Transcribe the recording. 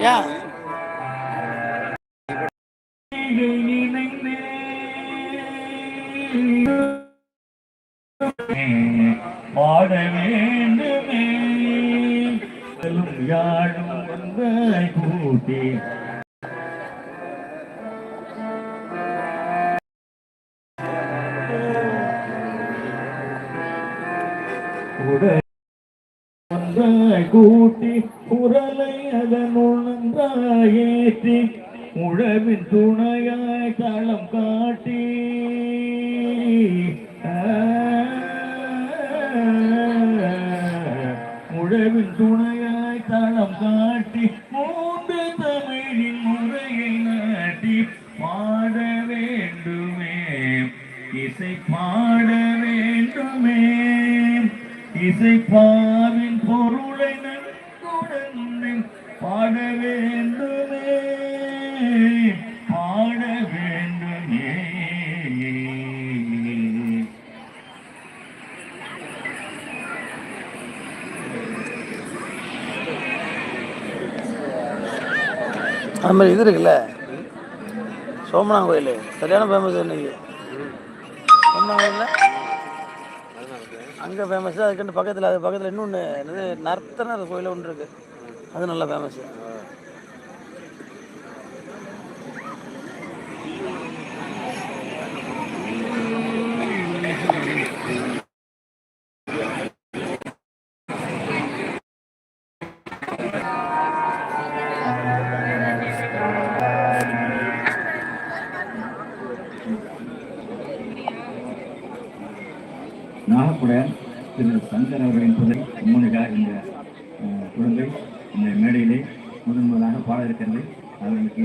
Yeah. பாட வேண்டுமே யாழும் வந்தாய் கூட்டி உடல் ஒன்றாய் கூட்டி குரலை அதனுள் நன்றாய் உழவின் துணையாய் தளம் காட்டி. உழவின் துணையாய் தளம் காட்டி மூன்று தமிழின் முறையை நாட்டி பாட வேண்டுமே. இசை பாட வேண்டுமே. இசை பாவின் பொருளை நன்குடன் பாட வேண்டுமே பாட வேண்டுமே அது மாதிரி இது இருக்குல்ல? சோமனா கோயில். சரியான ஃபேமஸ் இன்னைக்கு. சோமனா கோயிலில்? அங்கே ஃபேமஸ் அதுக்கு பக்கத்தில் அது பக்கத்தில் இன்னொன்று என்னது நர்த்தனர் கோயில் ஒன்று இருக்குது அது நல்லா ஃபேமஸ் நாகப்புடன் திரு சங்கர் அவர்களின் குழந்தை மோனிகா இந்த குழந்தை. இந்த மேடையிலே முதன் முதலாக பாட இருக்கிறது அவர்களுக்கு